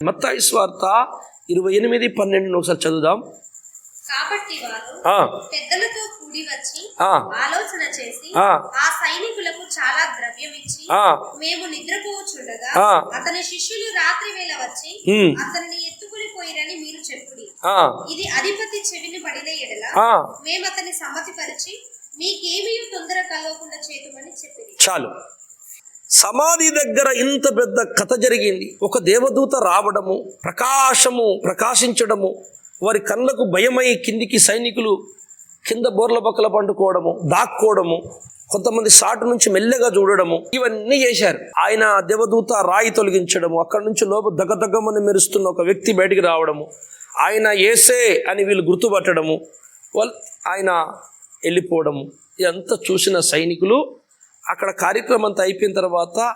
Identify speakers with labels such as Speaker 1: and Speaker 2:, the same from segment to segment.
Speaker 1: మత్తాయి స్వార్త ఇరవై ఎనిమిది పన్నెండును ఒకసారి చదువుదాం.
Speaker 2: కాబట్టి వారు
Speaker 1: ఆ,
Speaker 2: పెద్దలతో కూడి వచ్చి ఆలోచన చేసి
Speaker 1: ఆ.
Speaker 2: సైనికులకు చాలా ద్రవ్యం ఇచ్చి మేము నిద్రపోవచ్చుండగా. అతని శిష్యులు రాత్రి వేళ వచ్చి
Speaker 1: ఉమ్,
Speaker 2: అతనిని ఎత్తుకుని పోయిరని మీరు చెప్పుడి. ఇది అధిపతి చెవిని పడిన ఎడల. మేము అతన్ని సమ్మతిపరిచి మీకేమీ తొందర కలగకుండా చేతుమని చెప్పింది
Speaker 1: చాలు. సమాధి దగ్గర ఇంత పెద్ద కథ జరిగింది. ఒక దేవదూత రావడము ప్రకాశము ప్రకాశించడము వారి కళ్ళకు భయమై కిందికి సైనికులు కింద బోర్ల పక్కల పండుకోవడము దాక్కోవడము కొంతమంది సాటు నుంచి మెల్లగా చూడడము ఇవన్నీ చేశారు. ఆయన దేవదూత రాయి తొలగించడము అక్కడి నుంచి లోపల దగ్గదగ్గమని మెరుస్తున్న ఒక వ్యక్తి బయటికి రావడము ఆయన ఏసే అని వీళ్ళు గుర్తుపట్టడము వాళ్ళు ఆయన వెళ్ళిపోవడము ఇదంతా చూసిన సైనికులు అక్కడ కార్యక్రమం అంతా అయిపోయిన తర్వాత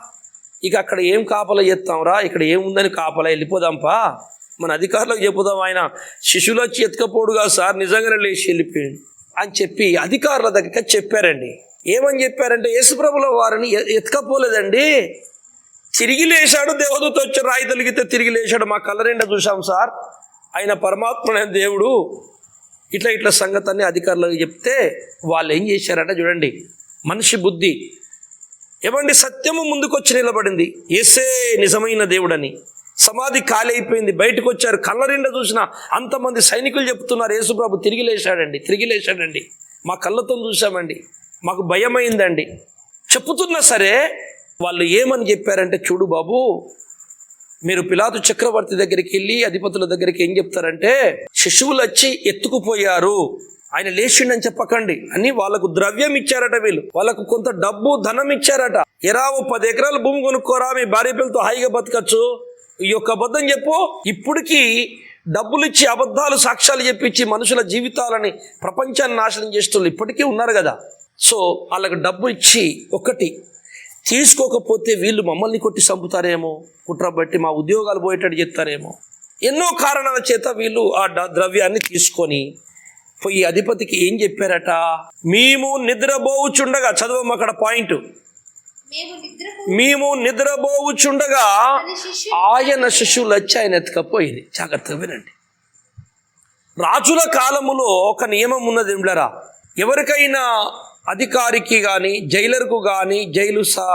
Speaker 1: ఇక అక్కడ ఏం కాపలా చేస్తాంరా ఇక్కడ ఏముందని కాపలా వెళ్ళిపోదాంపా? మన అధికారులకు చెప్పుదాం ఆయన శిశువులు వచ్చి ఎత్తుకపోడుగా సార్ నిజంగానే లేచి వెళ్ళిపోయాడు అని చెప్పి అధికారుల దగ్గర చెప్పారండి. ఏమని చెప్పారంటే యేసుప్రభుల వారిని ఎ- ఎత్తుకపోలేదండి. తిరిగి లేచాడు దేవదూత వచ్చి రాయి తొలిగితే తిరిగి లేచాడు. మా కళ్ళ నిండా చూసాం సార్. ఆయన పరమాత్మనే దేవుడు. ఇట్లా ఇట్లా సంగతాన్ని అధికారులకు చెప్తే వాళ్ళు ఏం చేశారంటే చూడండి మనిషి బుద్ధి ఏమండి సత్యము ముందుకొచ్చి నిలబడింది. ఏసే నిజమైన దేవుడని. సమాధి ఖాళీ అయిపోయింది బయటకు వచ్చారు కళ్ళ నిండా చూసిన అంతమంది సైనికులు చెప్తున్నారు యేసుప్రభు తిరిగి లేచాడండి తిరిగి లేచాడండి. మా కళ్ళతో చూసామండి మాకు భయమైందండి. చెప్పుతున్నా సరే వాళ్ళు ఏమని చెప్పారంటే చూడు బాబు మీరు పిలాతు చక్రవర్తి దగ్గరికి వెళ్ళి అధిపతుల దగ్గరికి ఏం చెప్తారంటే శిశువులు వచ్చి ఎత్తుకుపోయారు. ఆయన లేచిండని చెప్పకండి. అని వాళ్ళకు ద్రవ్యం ఇచ్చారట వీళ్ళు. వాళ్ళకు కొంత డబ్బు ధనం ఇచ్చారట. ఎరా ఓ పది ఎకరాల భూమి కొనుక్కోరా మీ భార్య పిల్లలతో హాయిగా బతకచ్చు. ఈ యొక్క అబద్ధం చెప్పు. ఇప్పటికీ డబ్బులు ఇచ్చి అబద్ధాలు సాక్ష్యాలు చెప్పించి మనుషుల జీవితాలని ప్రపంచాన్ని నాశనం చేస్తున్నారు ఇప్పటికీ ఉన్నారు కదా. సో వాళ్ళకు డబ్బు ఇచ్చి ఒకటి తీసుకోకపోతే వీళ్ళు మమ్మల్ని కొట్టి చంపుతారేమో? కుట్రబట్టి మా ఉద్యోగాలు పోయేటట్టు చెప్తారేమో ఎన్నో కారణాల చేత వీళ్ళు ఆ డ- ద్రవ్యాన్ని తీసుకొని పోయి అధిపతికి ఏం చెప్పారట? మేము నిద్రపోవుచుండగా చదవము అక్కడ పాయింట్.
Speaker 2: మేము నిద్రపో
Speaker 1: మేము నిద్రపోవుచుండగా ఆయన శిష్యులు వచ్చి ఆయన ఎత్తుకపోయింది. జాగ్రత్తగా వినండి. రాజుల కాలములో ఒక నియమం ఉన్నది ఏమిలరా ఎవరికైనా అధికారికి కానీ జైలర్కు కానీ జైలు సా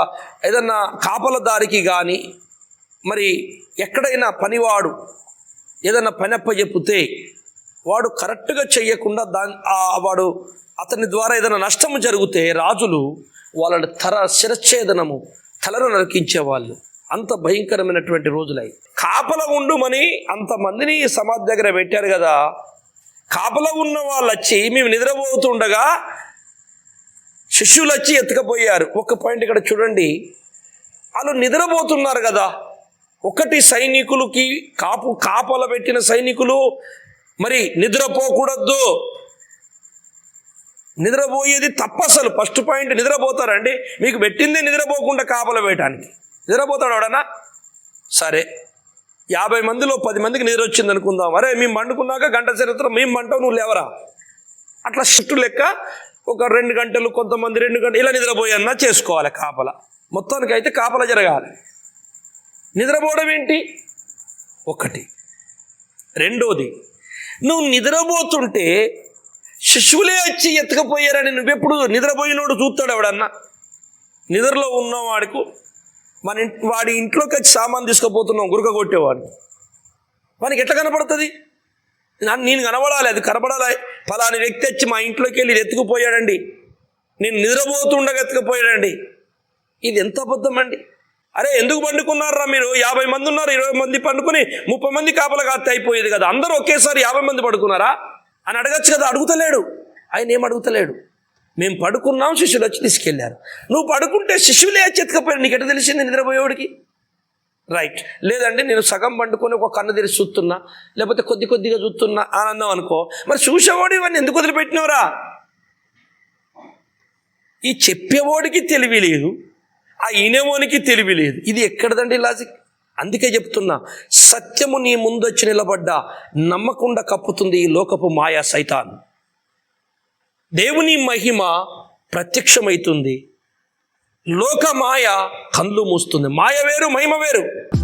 Speaker 1: ఏదన్నా కాపలదారికి కానీ మరి ఎక్కడైనా పనివాడు ఏదైనా పనప్ప చెప్తే వాడు కరెక్ట్గా చెయ్యకుండా దాని వాడు అతని ద్వారా ఏదైనా నష్టము జరిగితే రాజులు వాళ్ళని తర శిరచ్ఛేదనము తలను నరికించేవాళ్ళు. అంత భయంకరమైనటువంటి రోజులై. కాపల ఉండుమని అంతమందిని సమాధి దగ్గర పెట్టారు కదా. కాపల ఉన్న వాళ్ళు వచ్చి మేము నిద్రపోతుండగా శిష్యులు వచ్చి ఎత్తుకపోయారు. ఒక పాయింట్ ఇక్కడ చూడండి. వాళ్ళు నిద్రపోతున్నారు కదా. ఒకటి సైనికులకి కాపు కాపల పెట్టిన సైనికులు మరి నిద్రపోకూడదు నిద్రపోయేది తప్ప అసలు ఫస్ట్ పాయింట్ నిద్రపోతారండి. మీకు పెట్టిందే నిద్రపోకుండా కాపల వేయటానికి. నిద్రపోతాడు ఎవడన్నా? సరే. యాభై మందిలో పది మందికి నిద్ర వచ్చింది అనుకుందాం. అరే మేము పండుకున్నాక గంట చరిత్ర మేము మంటావు నువ్వు లేవరా? అట్లా షిఫ్ట్ లెక్క ఒక రెండు గంటలు కొంతమంది రెండు గంటలు ఇలా నిద్రపోయన్నా చేసుకోవాలి కాపల. మొత్తానికి అయితే కాపల జరగాలి. నిద్రపోవడం ఏంటి? ఒకటి. రెండోది నువ్వు నిద్రపోతుంటే శిశువులే వచ్చి ఎత్తుకపోయారని నువ్వెప్పుడు నిద్రపోయినోడు చూస్తాడు ఎవడన్నా? నిద్రలో ఉన్నవాడికు మన వాడి ఇంట్లోకి వచ్చి సామాన్ తీసుకుపోతున్నాం గురక కొట్టేవాడిని. వానికి ఎట్లా కనపడుతుంది? నేను కనబడాలి అది కనబడాలి. ఫలాని వ్యక్తి వచ్చి మా ఇంట్లోకి వెళ్ళి ఎత్తుకుపోయాడండి. నేను నిద్రపోతుండగా ఎత్తుకుపోయాడండి. ఇది ఎంత అబద్ధం అండి? అరే ఎందుకు పండుకున్నారా మీరు? యాభై మంది ఉన్నారు ఇరవై మంది పండుకుని ముప్పై మంది కాపల కాస్తే అయిపోయేది కదా. అందరూ ఒకేసారి యాభై మంది పడుకున్నారా? అని అడగచ్చు కదా అడుగుతలేడు. ఆయన ఏం అడుగుతలేడు? మేము పడుకున్నాం శిష్యులు వచ్చి తీసుకెళ్ళారు. నువ్వు పడుకుంటే శిష్యులే వచ్చి నీకు ఎట తెలిసింది నిద్రపోయేవాడికి రైట్ లేదండి నేను సగం పండుకొని ఒక కన్ను తెరిచి చూస్తున్నా లేకపోతే కొద్ది కొద్దిగా చూస్తున్నా ఆనందం అనుకో. మరి చూసేవాడు ఇవన్నీ ఎందుకు వదిలిపెట్టినవరా ఈ చెప్పేవాడికి తెలివి లేదు. ఆ ఇనేమోనికి తెలివి లేదు. ఇది ఎక్కడదండి లాజిక్ అందుకే చెప్తున్నా సత్యము నీ ముందొచ్చి నిలబడ్డా నమ్మకుండా కప్పుతుంది ఈ లోకపు మాయా సైతాన్. దేవుని మహిమ ప్రత్యక్షమవుతుంది లోక మాయ కళ్ళు మూస్తుంది. మాయ వేరు మహిమ వేరు.